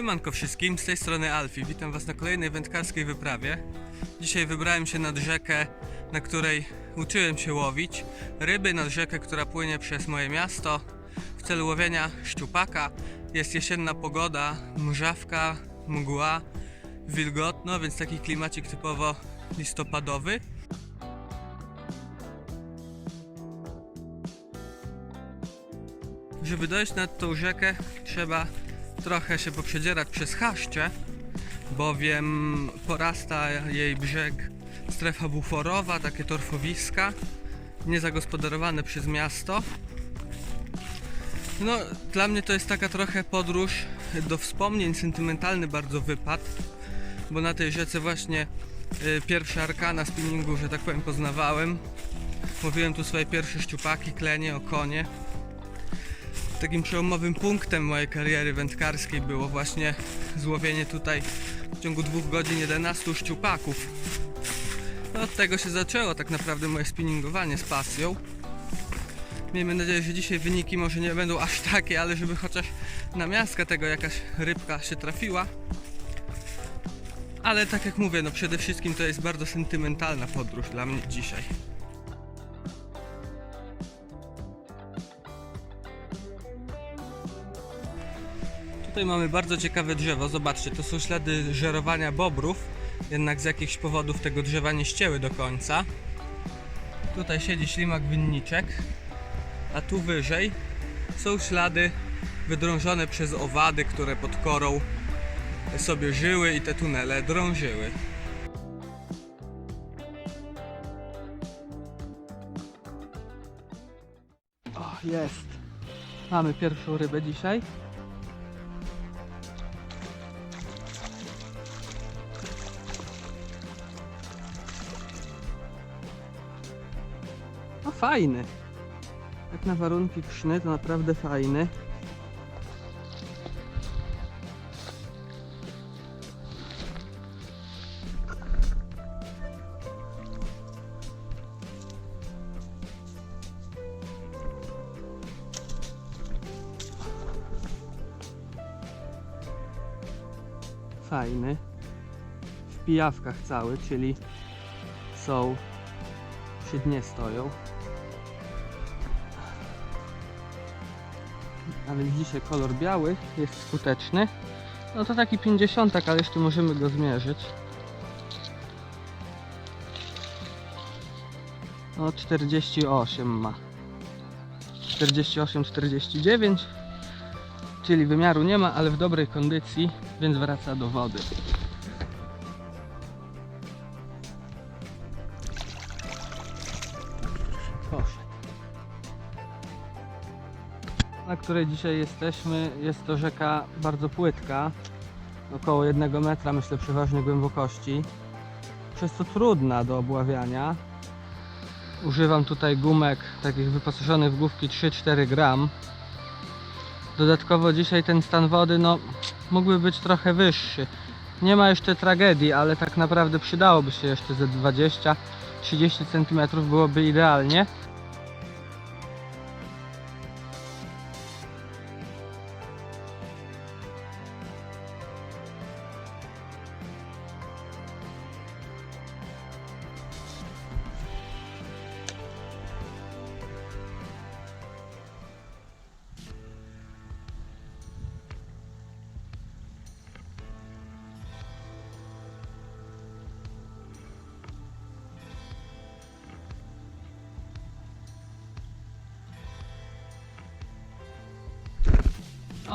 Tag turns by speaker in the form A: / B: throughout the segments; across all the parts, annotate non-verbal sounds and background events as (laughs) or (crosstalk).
A: Siemanko wszystkim, z tej strony Alfie. Witam Was na kolejnej wędkarskiej wyprawie. Dzisiaj wybrałem się nad rzekę, na której uczyłem się łowić ryby, nad rzekę, która płynie przez moje miasto w celu łowienia szczupaka. Jest jesienna pogoda, mrzawka, mgła, wilgotno, więc taki klimacik typowo listopadowy. Żeby dojść nad tą rzekę, trzeba trochę się poprzedzierać przez chaszcze, bowiem porasta jej brzeg strefa buforowa, takie torfowiska, niezagospodarowane przez miasto. No, dla mnie to jest taka trochę podróż do wspomnień, sentymentalny bardzo wypad, bo na tej rzece właśnie y, pierwsze arkana spinningu, że tak powiem, poznawałem. Łowiłem tu swoje pierwsze szczupaki, klenie, okonie takim przełomowym punktem mojej kariery wędkarskiej było właśnie złowienie tutaj w ciągu dwóch godzin 11 szczupaków. No, od tego się zaczęło tak naprawdę moje spinningowanie z pasją. Miejmy nadzieję, że dzisiaj wyniki może nie będą aż takie, ale żeby chociaż na miastkę tego jakaś rybka się trafiła. Ale tak jak mówię, no przede wszystkim to jest bardzo sentymentalna podróż dla mnie dzisiaj. Tutaj mamy bardzo ciekawe drzewo. Zobaczcie, to są ślady żerowania bobrów. Jednak z jakichś powodów tego drzewa nie ścięły do końca. Tutaj siedzi ślimak winniczek. A tu wyżej są ślady wydrążone przez owady, które pod korą sobie żyły i te tunele drążyły. O, jest. Mamy pierwszą rybę dzisiaj. Fajny. Jak na warunki krzny to naprawdę fajny. Fajny. W pijawkach cały, czyli są przy dnie stoją. A więc dzisiaj kolor biały jest skuteczny. No to taki 50, ale jeszcze możemy go zmierzyć. No 48 ma. 48-49 Czyli wymiaru nie ma, ale w dobrej kondycji, więc wraca do wody. Której dzisiaj jesteśmy, jest to rzeka bardzo płytka, około 1 metra, myślę przeważnie głębokości, przez co trudna do obławiania. Używam tutaj gumek takich wyposażonych w główki 3-4 gram. Dodatkowo dzisiaj ten stan wody no, mógłby być trochę wyższy. Nie ma jeszcze tragedii, ale tak naprawdę przydałoby się jeszcze ze 20-30 cm byłoby idealnie.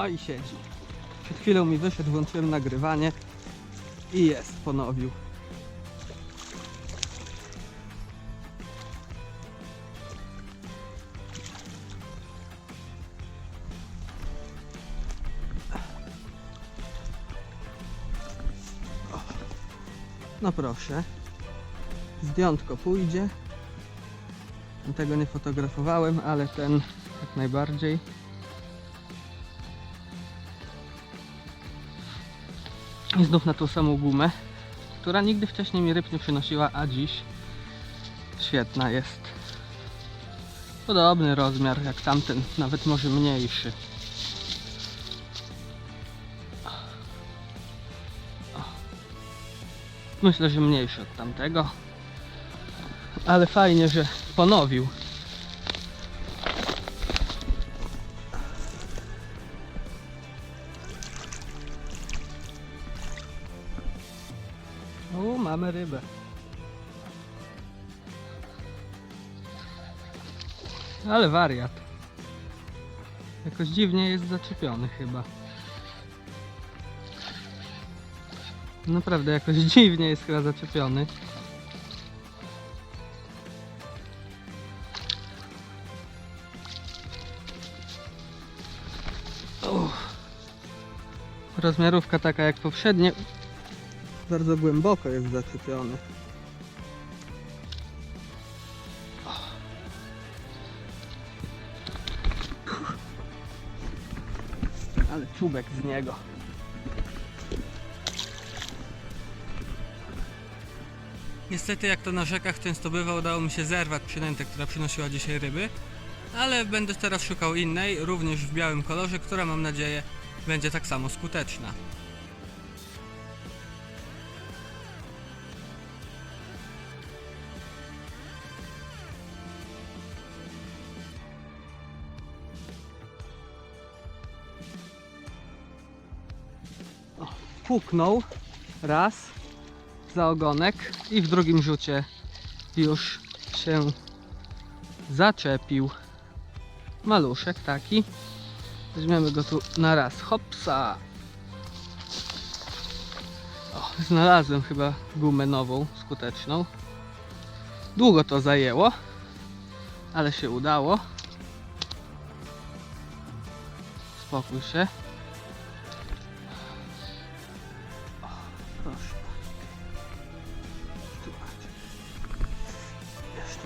A: O i siedzi. Przed chwilą mi wyszedł, włączyłem nagrywanie i jest, ponowił. No proszę. Zdjątko pójdzie. Tego nie fotografowałem, ale ten jak najbardziej. i znów na tą samą gumę, która nigdy wcześniej mi ryb nie przynosiła, a dziś świetna jest. Podobny rozmiar jak tamten, nawet może mniejszy. Myślę, że mniejszy od tamtego. Ale fajnie, że ponowił mamy rybę. Ale wariat. Jakoś dziwnie jest zaczepiony chyba. Naprawdę jakoś (laughs) dziwnie jest chyba zaczepiony. Uff. Rozmiarówka taka jak poprzednie. Bardzo głęboko jest zaczepiony. Ale czubek z niego. Niestety, jak to na rzekach często bywa, udało mi się zerwać przynętę, która przynosiła dzisiaj ryby, ale będę teraz szukał innej, również w białym kolorze, która mam nadzieję będzie tak samo skuteczna. Puknął raz za ogonek i w drugim rzucie już się zaczepił. Maluszek taki. Weźmiemy go tu na raz. Hopsa! O, znalazłem chyba gumę nową, skuteczną. Długo to zajęło, ale się udało. Spokój się.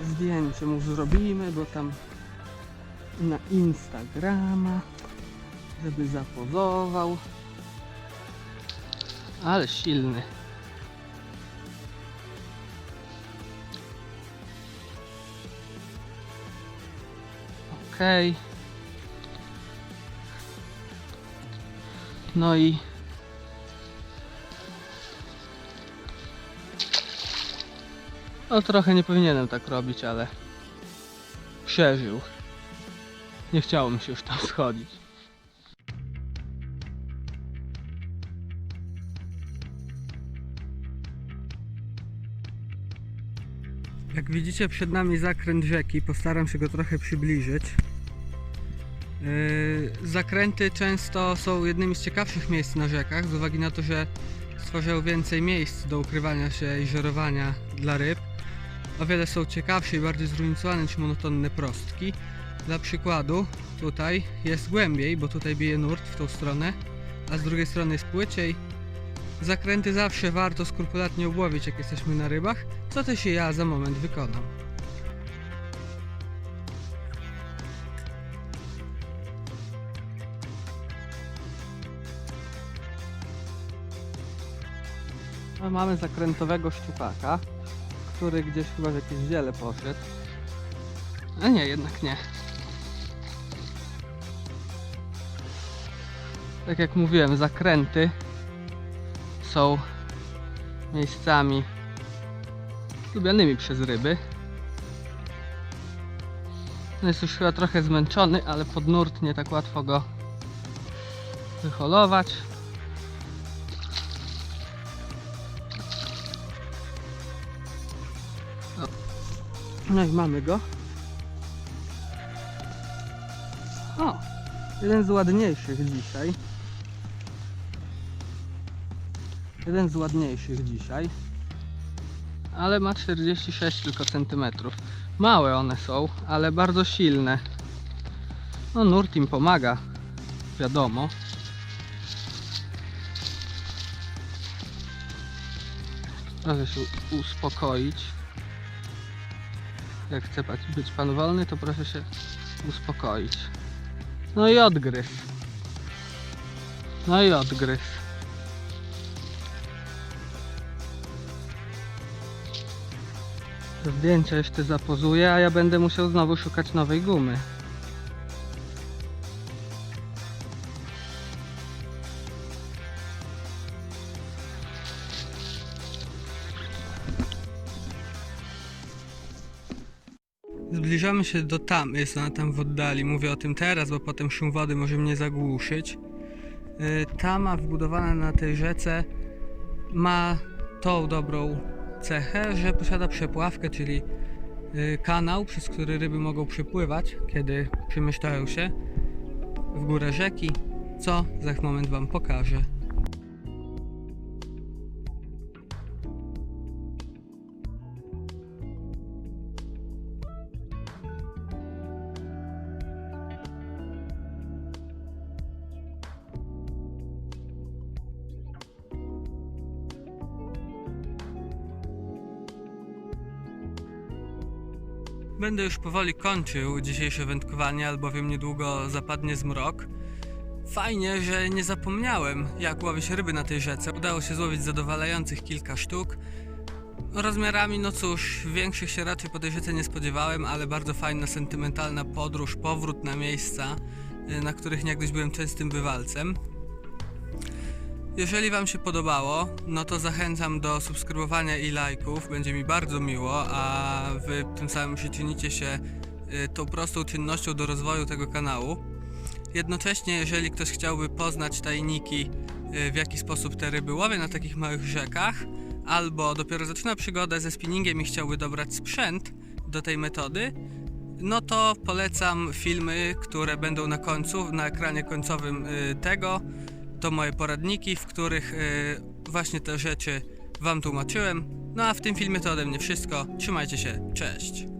A: Zdjęcie mu zrobimy, bo tam na Instagrama, żeby zapozował. Ale silny. Okej. No i No trochę nie powinienem tak robić, ale przeżył. Nie chciało mi się już tam schodzić. Jak widzicie przed nami zakręt rzeki, postaram się go trochę przybliżyć. Yy, Zakręty często są jednymi z ciekawszych miejsc na rzekach, z uwagi na to, że stwarzają więcej miejsc do ukrywania się i żerowania dla ryb. O wiele są ciekawsze i bardziej zróżnicowane niż monotonne prostki. Dla przykładu, tutaj jest głębiej, bo tutaj bije nurt w tą stronę, a z drugiej strony jest płyciej. Zakręty zawsze warto skrupulatnie obłowić, jak jesteśmy na rybach, co też ja za moment wykonam. No, mamy zakrętowego szczupaka, który gdzieś chyba w jakieś ziele poszedł. A nie, jednak nie. Tak jak mówiłem, zakręty są miejscami lubianymi przez ryby. On jest już chyba trochę zmęczony, ale pod nurt nie tak łatwo go wyholować. No i mamy go. O, jeden z ładniejszych dzisiaj. Jeden z ładniejszych dzisiaj. Ale ma 46 tylko centymetrów. Małe one są, ale bardzo silne. No nurt im pomaga, wiadomo. Proszę się uspokoić. Jak chce być pan wolny, to proszę się uspokoić. No i odgryz. No i odgryz. Zdjęcia jeszcze zapozuję, a ja będę musiał znowu szukać nowej gumy. Zbliżamy się do tam, jest ona tam w oddali. Mówię o tym teraz, bo potem szum wody może mnie zagłuszyć. Y, Tama wbudowana na tej rzece ma tą dobrą cechę, że posiada przepławkę, czyli y, kanał, przez który ryby mogą przepływać, kiedy przemieszczają się w górę rzeki, co za moment Wam pokażę. Będę już powoli kończył dzisiejsze wędkowanie, albowiem niedługo zapadnie zmrok. Fajnie, że nie zapomniałem, jak łowić ryby na tej rzece. Udało się złowić zadowalających kilka sztuk. Rozmiarami, no cóż, większych się raczej po tej rzece nie spodziewałem, ale bardzo fajna, sentymentalna podróż, powrót na miejsca, y, na których niegdyś byłem częstym bywalcem. Jeżeli Wam się podobało, no to zachęcam do subskrybowania i lajków, będzie mi bardzo miło, a Wy tym samym przyczynicie się y, tą prostą czynnością do rozwoju tego kanału. Jednocześnie, jeżeli ktoś chciałby poznać tajniki, y, w jaki sposób te ryby łowię na takich małych rzekach, albo dopiero zaczyna przygodę ze spinningiem i chciałby dobrać sprzęt do tej metody, no to polecam filmy, które będą na końcu, na ekranie końcowym y, tego. To moje poradniki, w których y, właśnie te rzeczy Wam tłumaczyłem. No a w tym filmie to ode mnie wszystko. Trzymajcie się, cześć.